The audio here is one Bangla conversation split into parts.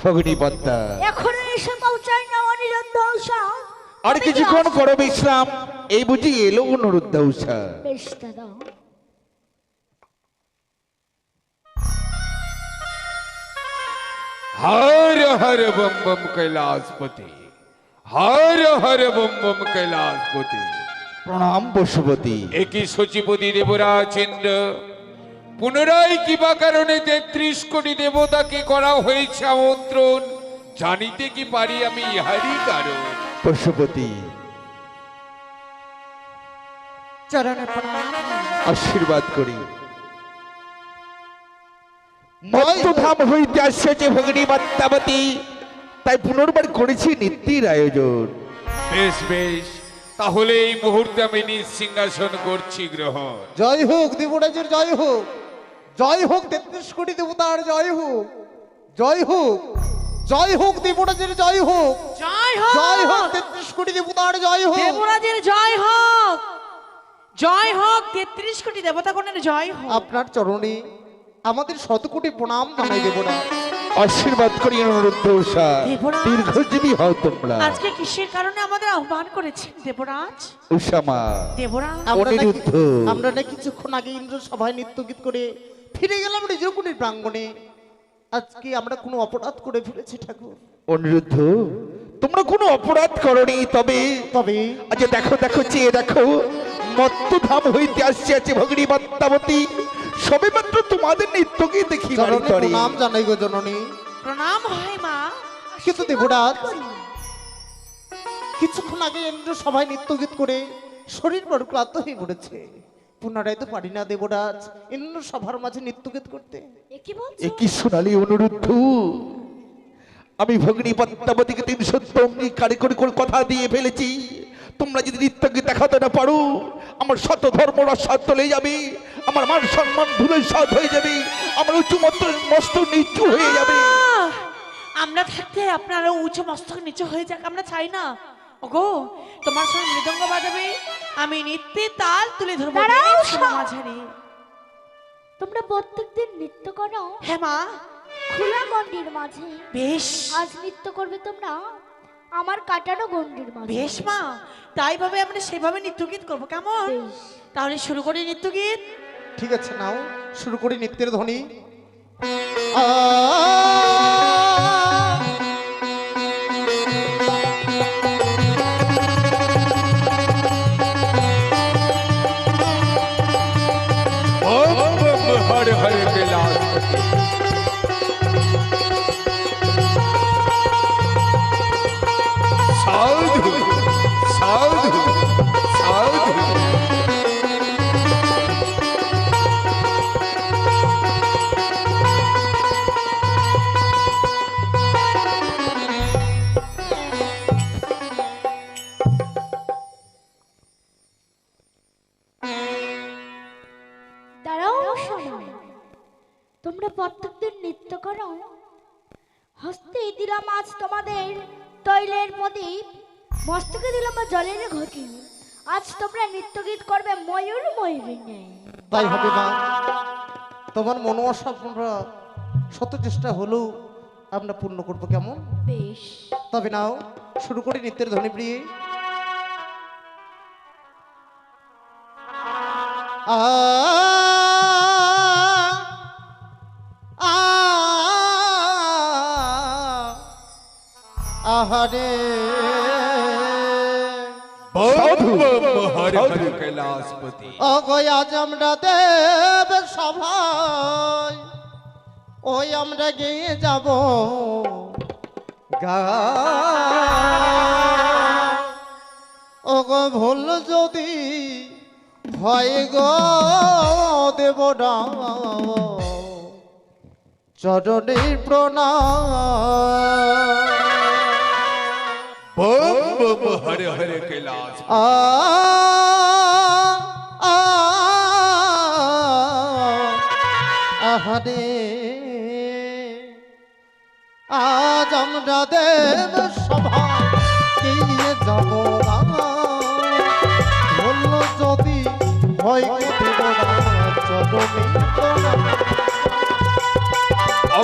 ভগিনী পদ্মা এখনো এসে পৌঁছায় না অনিরুদ্ধ উষা আর কিছুক্ষণ করো বিশ্রাম এই বুঝি এলো অনুরুদ্ধ উষা বেশ দাদা हर हर बम बम कैलाशपति हर हर बम बम कैलाशपति প্রণাম পশুপতি একই সচিপতি দেবরাজ ইন্দ্র পুনরায় কিবা কারণে তেত্রিশ কোটি দেবতাকে করা হয়েছে আমন্ত্রণ। জানিতে কি পারি আমি ইহারই কারণ। পশুপতি চরণে আশীর্বাদ করি। মত্তধাম হইতে আসছে ভগিনী পদ্মাবতী তাই পুনর্বার করেছি নিত্যির আয়োজন। বেশ বেশ। তাহলে এই মুহূর্তে আমি নিজ সিংহাসন করছি গ্রহণ। জয় হোক দেবরাজের জয় হোক। জয় হোক তেত্রিশ কোটি দেবতার জয় হোক। জয় হোক। জয় হোক দেবরাজের জয় হোক। জয় জয় হোক তেত্রিশ কোটি দেবতার জয় হোক। দেবরাজের জয় হোক। জয় হোক তেত্রিশ কোটি দেবতাগণের জয় হোক। আপনার চরণে আমাদের শত কোটি প্রণাম জানাই দেবরাজ আশীর্বাদ করি অনুরুদ্ধ উষা দীর্ঘজীবী হও তোমরা। আজকে কিসের কারণে আমাদের আহ্বান করেছেন দেবরাজ? উষা মা। দেবরাজ। আমরা নাকি- আমরা না কিছুক্ষণ আগে ইন্দ্র সভায় নৃত্য গীত করে ফিরে গেলাম রিজকুনির প্রাঙ্গণে। আজকে আমরা কোনো অপরাধ করে ফেলেছি ঠাকুর। অনিরুদ্ধ তোমরা কোনো অপরাধ করনি তবে তবে আচ্ছা দেখো দেখো চেয়ে দেখো মত্তধাম হইতে আসছে আছে ভগিনী পদ্মাবতী সবে মাত্র তোমাদের নৃত্যকে দেখি। প্রণাম জানাই গো জননী। প্রণাম হয় মা। কিন্তু দেবরাজ কিছুক্ষণ আগে ইন্দ্র সভায় নৃত্য গীত করে শরীর বড় ক্লান্ত হয়ে পড়েছে। পুনরায় তো পারি না দেবরাজ। ইন্দ্র সভার মাঝে নৃত্য গীত করতে। এ কি সোনালি অনুরুদ্ধ। আমি ভগিনী পদ্মাবতীকে তিন সত্য অঙ্গীকারে করে কথা দিয়ে ফেলেছি। তোমরা যদি নৃত্যকে দেখাতে না পারো আমার শত ধর্ম রসাদ চলে যাবে। আমার মান সম্মান ধুলে সাদ হয়ে যাবে। আমার উঁচু মস্ত মস্ত নিচু হয়ে যাবে! আমরা থাকতে আপনারা উঁচু মস্তক নিচু হয়ে যাক আমরা চাই না। ওগো তোমার সঙ্গে মৃদঙ্গ বাজাবে। আমি নিত্যে তাল তুলে ধরবো। মাঝারি। তোমরা প্রত্যেকদিন নৃত্য করো। হ্যাঁ মা। খোলা গন্ডির মাঝে। বেশ। আজ নৃত্য করবে তোমরা। আমার কাটানো গন্ডির মাঝে। বেশ মা। তাই ভাবে আমরা সেভাবে নৃত্য গীত করব কেমন? তাহলে শুরু করি নৃত্য গীত ঠিক আছে নাও। শুরু করি নৃত্যের ধ্বনি। আ মস্তকে দিলাম জলের ঘটি। আজ তোমরা নৃত্য গীত করবে ময়ূর ময়ূরী নেই তাই হবে মা তোমার মনোবাসা আমরা শত চেষ্টা হলেও আমরা পূর্ণ করব কেমন? বেশ। তবে নাও শুরু করি নৃত্যের ধ্বনি প্রিয়ে। আ আ আহারে কৈলাসপতি ওই আজ আমরা দেব সভায়। ওই আমরা গিয়ে যাব গা। ও ভুল যদি ভয় গো দেব না। চরণে প্রণাম। বম বম হরে হরে কৈলাস। আ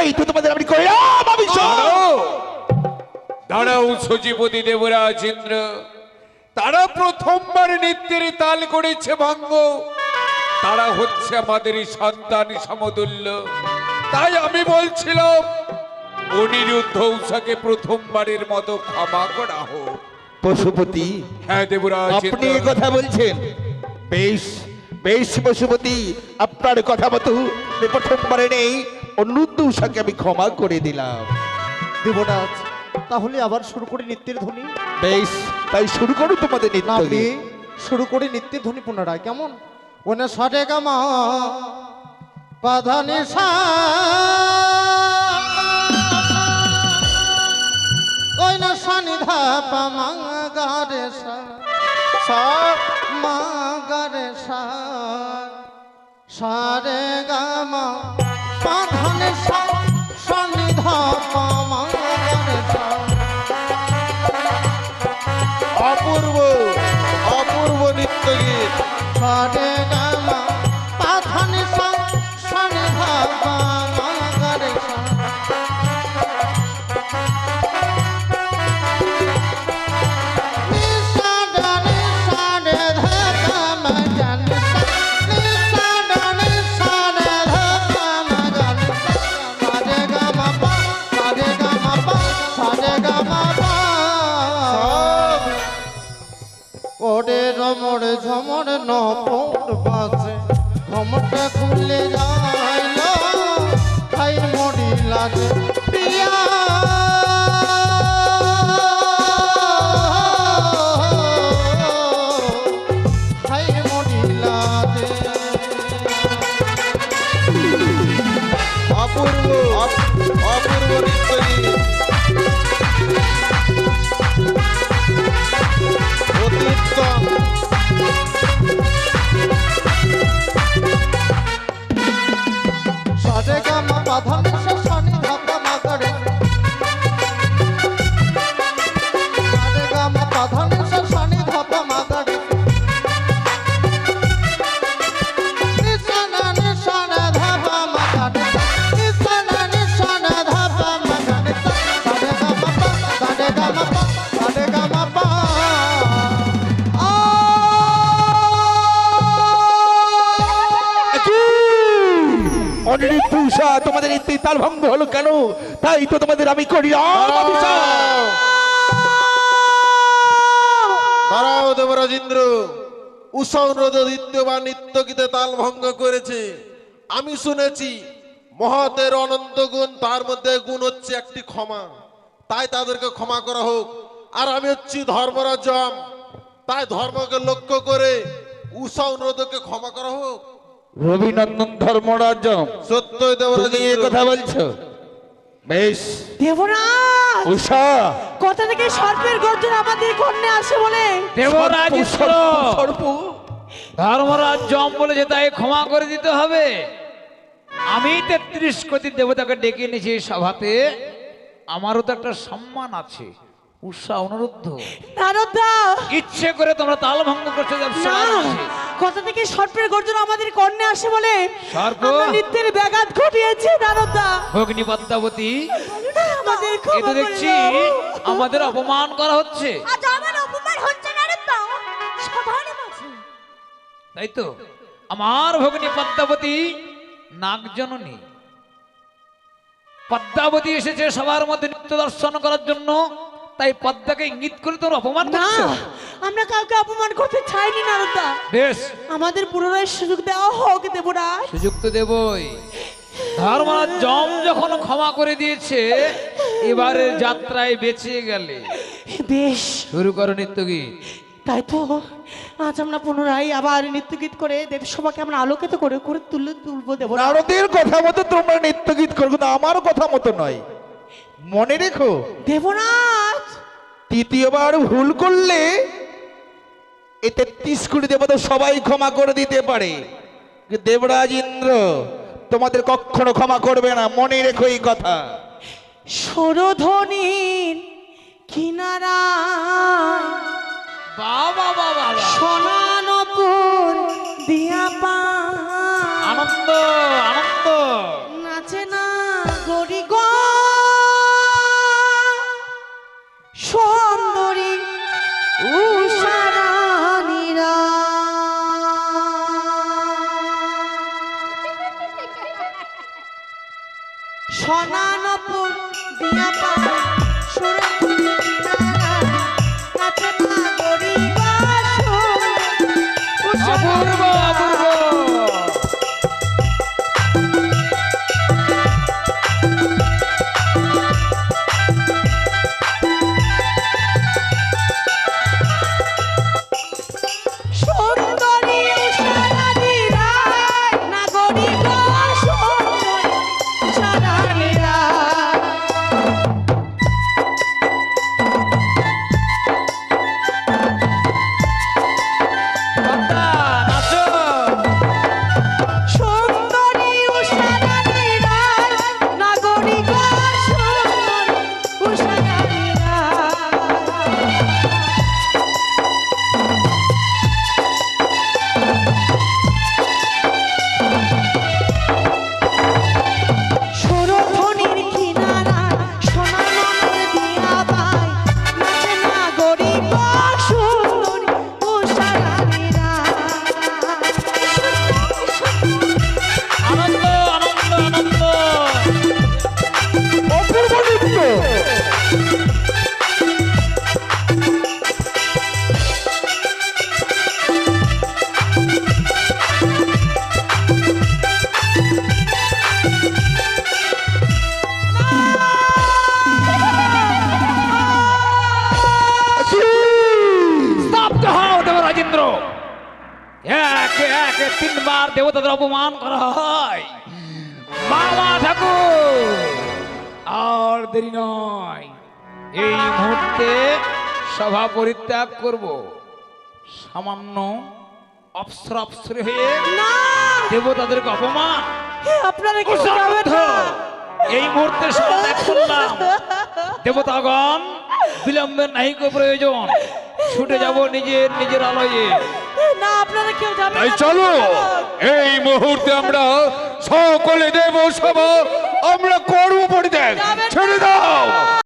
তাই তো তোমাদের আমি কইলাম অভিষেক দাঁড়াও সচিপতি দেবরাজ ইন্দ্র তারা প্রথমবার নৃত্যের তাল করেছে ভঙ্গ। তারা হচ্ছে আমাদের সন্তান সমতুল্য। তাই আমি বলছিলাম অনিরুদ্ধ উষাকে প্রথমবারের মতো ক্ষমা করা হোক। পশুপতি হ্যাঁ দেবরাজ আপনি। কথা বলছেন। বেশ বেশ পশুপতি আপনার কথা মতো আমি প্রথমবারে নেই। অনুরুদ্ধ উষাকে আমি ক্ষমা করে দিলাম। দেবরাজ তাহলে আবার শুরু করি নিত্যের ধ্বনি? বেশ তাই শুরু করো তোমাদের না নৃত্য শুরু করি নিত্যের ধ্বনি পুনরায় কেমন? ওনে সাটে গামা পাধানি সা ওই না সা সা মাগারে সা সারে গামা তোমাদের নৃত্য তাল ভঙ্গ হলো কেন? তাই তো তোমাদের আমি অভিষেক। দাঁড়াও দেবরাজেন্দ্র। উষানুরোধ দ্বিতীয়বার নৃত্য গীতে তাল ভঙ্গ করেছে। আমি শুনেছি মহতের অনন্ত গুণ তার মধ্যে গুণ হচ্ছে একটি ক্ষমা। তাই তাদেরকে ক্ষমা করা হোক। আর আমি হচ্ছি ধর্মরাজম তাই ধর্মকে লক্ষ্য করে উষা অনুরোধকে ক্ষমা করা হোক। রবিনন্দন ধর্মরাজ এ দেবরাজ কথা বলছো? বেশ। দেবরাজ! উষা! কোথা থেকে সর্পের গর্জন আমাদের কন্যা আসে বলে। দেবরাজ সর্প, ধর্মরাজ জম বলেছে তাই ক্ষমা করে দিতে হবে। আমি তেত্রিশ কোটি দেবতাকে ডেকে এনেছি এই সভাতে। আমারও তো একটা সম্মান আছে। উষা অনুরুদ্ধ। নারদা ইচ্ছে করে তোমরা তাল ভঙ্গ করছ যে। কোথা থেকে সর্পের গর্জন আমাদের কর্ণে আসে বলে সর্প? আমরা নৃত্যের ব্যাঘাত ঘটিয়েছি নারদা ভগ্নি পদ্মাবতী আমাদের এ ক্ষমা করে দেখছি দাও। আমাদের অপমান করা হচ্ছে। আজ আমার অপমান হচ্ছে না রে তো সবার মাঝে। তাই তো? আমার ভগ্নী পদ্মাবতী নাগজননী। পদ্মাবতী এসেছে সবার মধ্যে নৃত্য দর্শন করার জন্য তাই পদ্মাকে ইঙ্গিত করে তোর অপমান না করছ? আমরা কাউকে অপমান করতে চাইনি নারদা বেশ। আমাদের পুনরায় সুযোগ দেওয়া হোক দেবরাজ। সুযোগ তো দেবই। ধর্মরাজ জম যখন ক্ষমা করে দিয়েছে এবারে যাত্রায় বেঁচে গেলে। বেশ। শুরু করো নৃত্য গীত তাই তো আজ আমরা পুনরায় আবার নৃত্য গীত করে দেবসভাকে আমরা আলোকিত করে করে তুলে তুলবো দেবরাজ। নারদের কথা মতো তোমরা নৃত্য গীত করো কিন্তু আমার কথা মতো নয়। মনে রেখো। দেবরাজ! তৃতীয়বার ভুল করলে এ তেত্রিশ কোটি দেবতা সবাই ক্ষমা করে দিতে পারে। কিন্তু দেবরাজ ইন্দ্র তোমাদের কখনো ক্ষমা করবে না মনে রেখো এই কথা। সরধ্বনির কিনারা বাবা বাবা সোনানপুর দিয়া পা। আনন্দ। দেবতাদের অপমান করা হয়। মামা ঠাকুর আর দেরি নয়। এই মুহূর্তে সভা পরিত্যাগ করব। সামান্য অপসর অপসর হয়ে দেবতাদেরকে অপমান। আপনারা। এই মুহূর্তে সভা ত্যাগ করলাম। দেবতাগণ বিলম্বের নাহিক প্রয়োজন। ছুটে যাব নিজের নিজের আলয়ে। তাই চলো এই মুহূর্তে আমরা সকলে দেব সভা আমরা করব পরিত্যাগ। ছেড়ে দাও।